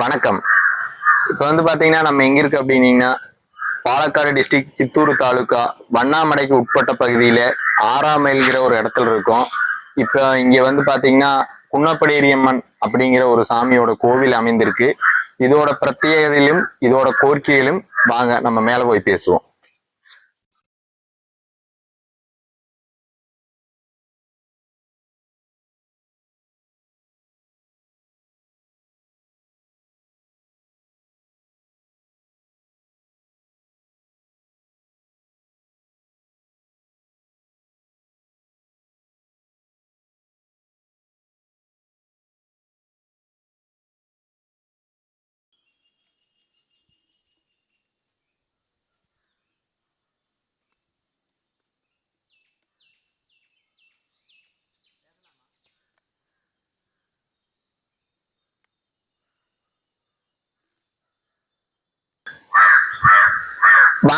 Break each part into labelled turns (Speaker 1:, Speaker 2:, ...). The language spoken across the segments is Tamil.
Speaker 1: வணக்கம். இப்போ வந்து பார்த்தீங்கன்னா நம்ம எங்க இருக்கு அப்படின்னீங்கன்னா பாலக்காடு டிஸ்ட்ரிக்ட் சித்தூர் தாலுக்கா வண்ணாமடைக்கு உட்பட்ட பகுதியில ஆறாம் மைல்கிற ஒரு இடத்துல இருக்கோம். இப்போ இங்க வந்து பார்த்தீங்கன்னா குன்னப்படேரியம்மன் அப்படிங்கிற ஒரு சாமியோட கோவில் அமைந்திருக்கு. இதோட பிரத்யேகதையிலும் இதோட கோரிக்கையிலும் வாங்க நம்ம மேலே போய் பேசுவோம்.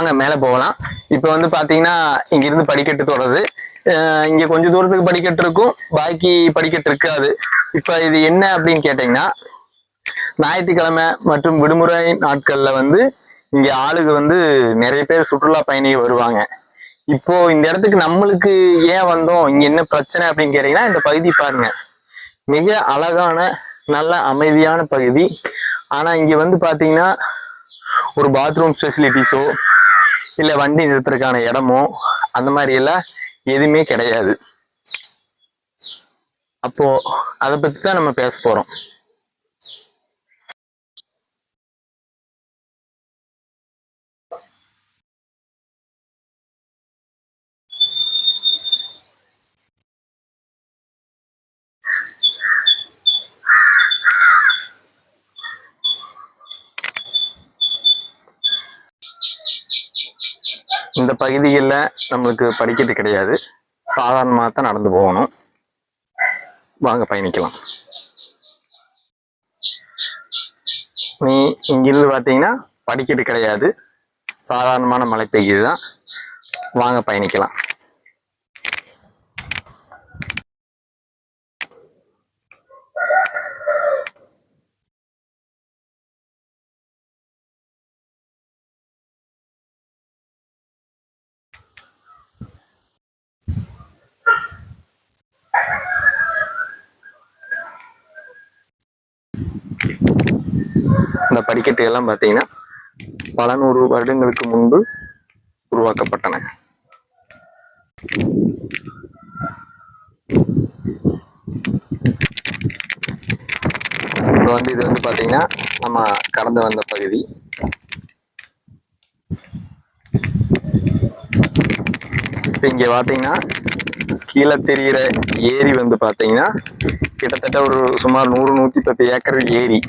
Speaker 1: வாங்க மேலே போகலாம். இப்போ வந்து பார்த்தீங்கன்னா இங்கிருந்து படிக்கட்டு தொடருது. இங்கே கொஞ்சம் தூரத்துக்கு படிக்கட்டு இருக்கும். பாக்கி படிக்கட்டு இருக்காது. இப்போ இது என்ன அப்படின்னு கேட்டிங்கன்னா ஞாயிற்றுக்கிழமை மற்றும் விடுமுறை நாட்களில் வந்து இங்கே ஆளுக்கு வந்து நிறைய பேர் சுற்றுலா பயணிகள் வருவாங்க. இப்போ இந்த இடத்துக்கு நம்மளுக்கு ஏன் வந்தோம்? இங்கே என்ன பிரச்சனை அப்படின்னு கேட்டிங்கன்னா இந்த பகுதி பாருங்க. மிக அழகான நல்ல அமைதியான பகுதி. ஆனால் இங்கே வந்து பார்த்தீங்கன்னா ஒரு பாத்ரூம் ஃபெசிலிட்டிஸோ இல்லை வண்டி நிறுத்துறதுக்கான இடமோ அந்த மாதிரி எல்லாம் எதுவுமே கிடையாது. அப்போ அதை பத்தி தான் நம்ம பேச போறோம். இந்த பகுதிகளில் நம்மளுக்கு படிக்கட்டு கிடையாது. சாதாரணமாக தான் நடந்து போகணும். வாங்க பயணிக்கலாம். நீ இங்கிருந்து பார்த்தீங்கன்னா படிக்கட்டு கிடையாது. சாதாரணமான மழை பெய்யுது தான் வாங்க பயணிக்கலாம். இந்த படிக்கட்டு எல்லாம் பார்த்தீங்கன்னா பல நூறு வருடங்களுக்கு முன்பு உருவாக்கப்பட்டன. இப்போ வந்து இது வந்து பார்த்தீங்கன்னா நம்ம கடந்து வந்த பகுதி. இப்போ இங்கே பார்த்தீங்கன்னா கீழே தெரிகிற ஏரி வந்து பார்த்தீங்கன்னா கிட்டத்தட்ட ஒரு சுமார் நூறு நூற்றி பத்து ஏக்கர் ஏரி.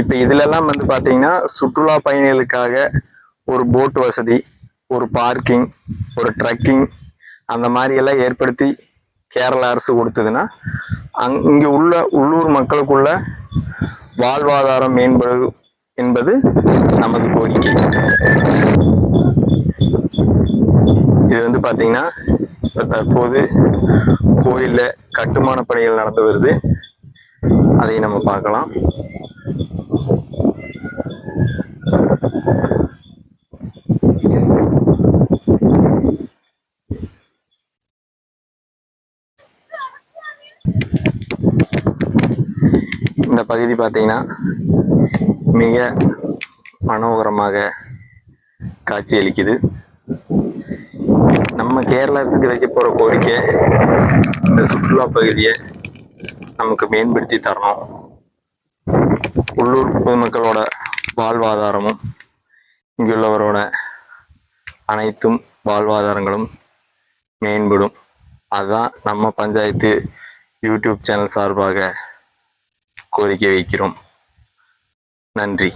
Speaker 1: இப்போ இதுலலாம் வந்து பார்த்தீங்கன்னா சுற்றுலா பயணிகளுக்காக ஒரு போட் வசதி ஒரு பார்க்கிங் ஒரு ட்ரக்கிங் அந்த மாதிரி எல்லாம் ஏற்படுத்தி கேரள அரசு கொடுத்ததுன்னா அங் இங்கே உள்ள உள்ளூர் மக்களுக்குள்ள வாழ்வாதாரம் மேம்படு என்பது நமது கோரிக்கை. இது வந்து பார்த்தீங்கன்னா இப்போ தற்போது கோயிலில் கட்டுமான பணிகள் நடந்து வருது. அதை நம்ம பார்க்கலாம். இந்த பகுதி பார்த்தீங்கன்னா மிக மனோகரமாக காட்சியளிக்குது நம்ம கேரள அரசுக்கு வைக்க போகிற கோரிக்கை இந்த சுற்றுலா பகுதியை நமக்கு மேம்படுத்தி தரணும். உள்ளூர் பொதுமக்களோட வாழ்வாதாரமும் இங்குள்ளவரோட அனைத்தும் வாழ்வாதாரங்களும் மேம்படும். அதுதான் நம்ம பஞ்சாயத்து யூடியூப் சேனல் சார்பாக கோரிக்கை வைக்கிறோம். நன்றி.